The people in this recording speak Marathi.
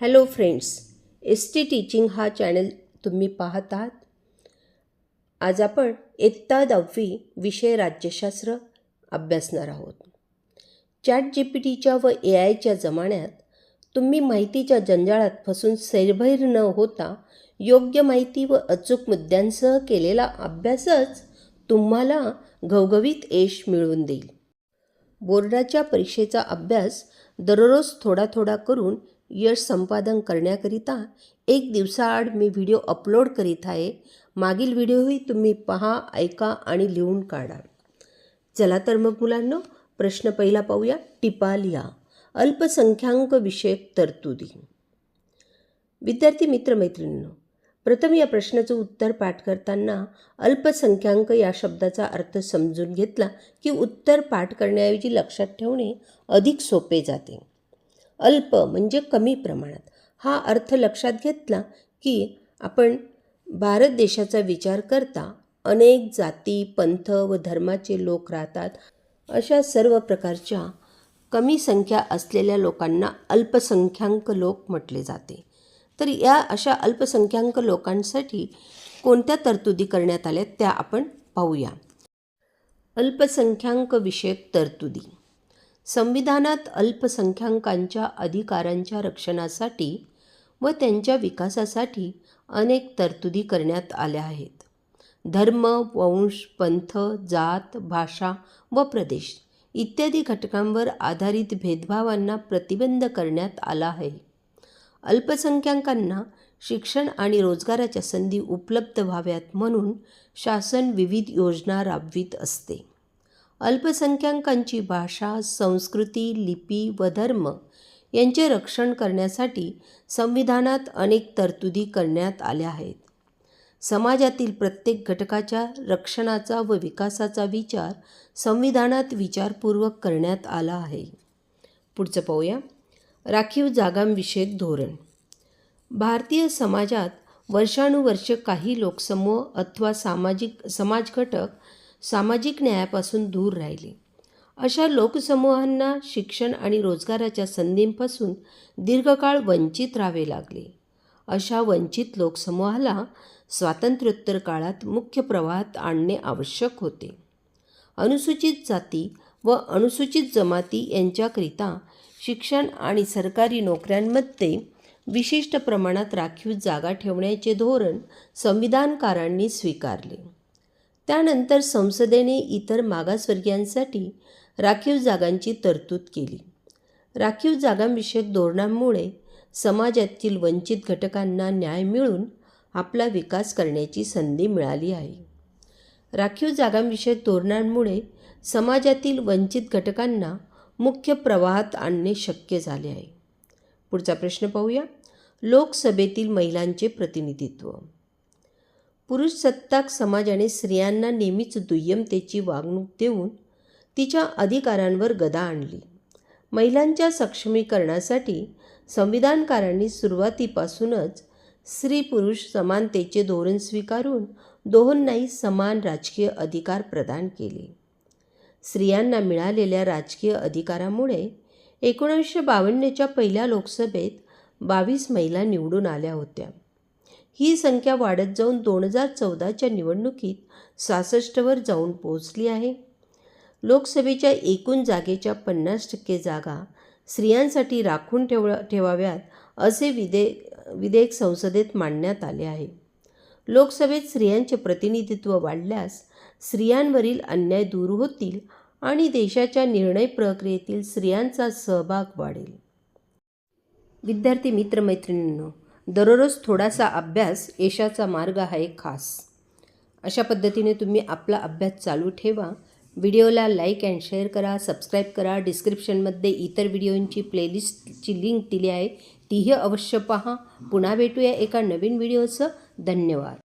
Hello friends S T teaching हा चॅनल तुम्ही पाहत आहात. आज आपण इयत्ता दहावी विषय राज्यशास्त्र अभ्यासणार आहोत. चॅट जी पी टीच्या व ए आयच्या जमान्यात तुम्ही माहितीच्या जंजाळात फसून सैरभैर न होता योग्य माहिती व अचूक मुद्द्यांसह केलेला अभ्यासच तुम्हाला घवघवीत यश मिळवून देईल. बोर्डाच्या परीक्षेचा अभ्यास दररोज थोडा थोडा करून यश संपादन करण्याकरिता एक दिवसाआड मी व्हिडिओ अपलोड करीत आहे. मागील व्हिडिओही तुम्ही पहा ऐका आणि लिहून काढा. चला तर मग मुलांनो प्रश्न पहिला पाहूया. टिपा लिहा अल्पसंख्याक विषयक तरतुदी. विद्यार्थी मित्रमैत्रिणींनो प्रथम या प्रश्नाचं उत्तर पाठ करताना अल्पसंख्याक या शब्दाचा अर्थ समजून घेतला की उत्तर पाठ करण्याऐवजी लक्षात ठेवणे अधिक सोपे जाते. अल्प म्हणजे कमी प्रमाणात. हा अर्थ लक्षात घेतला की आपण भारत देशाचा विचार करता अनेक जाती पंथ व धर्माचे लोक राहतात. अशा सर्व प्रकारच्या कमी संख्या असलेल्या लोकांना अल्पसंख्याक लोक म्हटले जाते. तर या अशा अल्पसंख्याक लोकांसाठी कोणत्या तरतुदी करण्यात आल्या त्या आपण पाहूया. अल्पसंख्याक विषयक तरतुदी. संविधानात अल्पसंख्याकांच्या अधिकारांच्या रक्षणासाठी व त्यांच्या विकासासाठी अनेक तरतुदी करण्यात आल्या आहेत. धर्म वंश पंथ जात भाषा व प्रदेश इत्यादी घटकांवर आधारित भेदभावांना प्रतिबंध करण्यात आला आहे. अल्पसंख्याकांना शिक्षण आणि रोजगाराच्या संधी उपलब्ध व्हाव्यात म्हणून शासन विविध योजना राबवित असते. अल्पसंख्याकांची भाषा संस्कृती लिपी व धर्म यांचे रक्षण करण्यासाठी संविधानात अनेक तरतुदी करण्यात आल्या आहेत. समाजातील प्रत्येक घटकाच्या रक्षणाचा व विकासाचा विचार संविधानात विचारपूर्वक करण्यात आला आहे. पुढचं पाहूया राखीव जागांविषयक धोरण. भारतीय समाजात वर्षानुवर्ष काही लोकसमूह अथवा सामाजिक समाज घटक सामाजिक न्यायापासून दूर राहिले. अशा लोकसमूहांना शिक्षण आणि रोजगाराच्या संधींपासून दीर्घकाळ वंचित राहावे लागले. अशा वंचित लोकसमूहाला स्वातंत्र्योत्तर काळात मुख्य प्रवाहात आणणे आवश्यक होते. अनुसूचित जाती व अनुसूचित जमाती यांच्याकरिता शिक्षण आणि सरकारी नोकऱ्यांमध्ये विशिष्ट प्रमाणात राखीव जागा ठेवण्याचे धोरण संविधानकारांनी स्वीकारले. त्यानंतर संसदेने इतर मागासवर्गीयांसाठी राखीव जागांची तरतूद केली. राखीव जागांविषयक धोरणांमुळे समाजातील वंचित घटकांना न्याय मिळून आपला विकास करण्याची संधी मिळाली आहे. राखीव जागांविषयक धोरणांमुळे समाजातील वंचित घटकांना मुख्य प्रवाहात आणणे शक्य झाले आहे. पुढचा प्रश्न पाहूया. लोकसभेतील महिलांचे प्रतिनिधित्व. पुरुषसत्ताक समाजाने स्त्रियांना नेहमीच दुय्यमतेची वागणूक देऊन तिच्या अधिकारांवर गदा आणली. महिलांच्या सक्षमीकरणासाठी संविधानकारांनी सुरुवातीपासूनच स्त्री पुरुष समानतेचे धोरण स्वीकारून दोहोंनाही समान राजकीय अधिकार प्रदान केले. स्त्रियांना मिळालेल्या राजकीय अधिकारामुळे एकोणीसशे बावन्नच्या पहिल्या लोकसभेत बावीस महिला निवडून आल्या होत्या. ही संख्या वाढत जाऊन दोन हजार चौदाच्या निवडणुकीत सहासष्टवर जाऊन पोहोचली आहे. लोकसभेच्या एकूण जागेच्या पन्नास टक्के जागा स्त्रियांसाठी राखून ठेव ठेवाव्यात असे विधे विधेयक संसदेत मांडण्यात आले आहे. लोकसभेत स्त्रियांचे प्रतिनिधित्व वाढल्यास स्त्रियांवरील अन्याय दूर होतील आणि देशाच्या निर्णय प्रक्रियेतील स्त्रियांचा सहभाग वाढेल. विद्यार्थी मित्रमैत्रिणींनो दररोज थोडासा अभ्यास यशाचा मार्ग हा एक खास. अशा पद्धतीने तुम्ही आपला अभ्यास चालू ठेवा. व्हिडिओला लाईक अँड शेअर करा सबस्क्राईब करा. डिस्क्रिप्शनमध्ये इतर व्हिडिओंची प्लेलिस्टची लिंक दिली आहे. तीही अवश्य पहा. पुन्हा भेटूया एका नवीन व्हिडिओचं. धन्यवाद.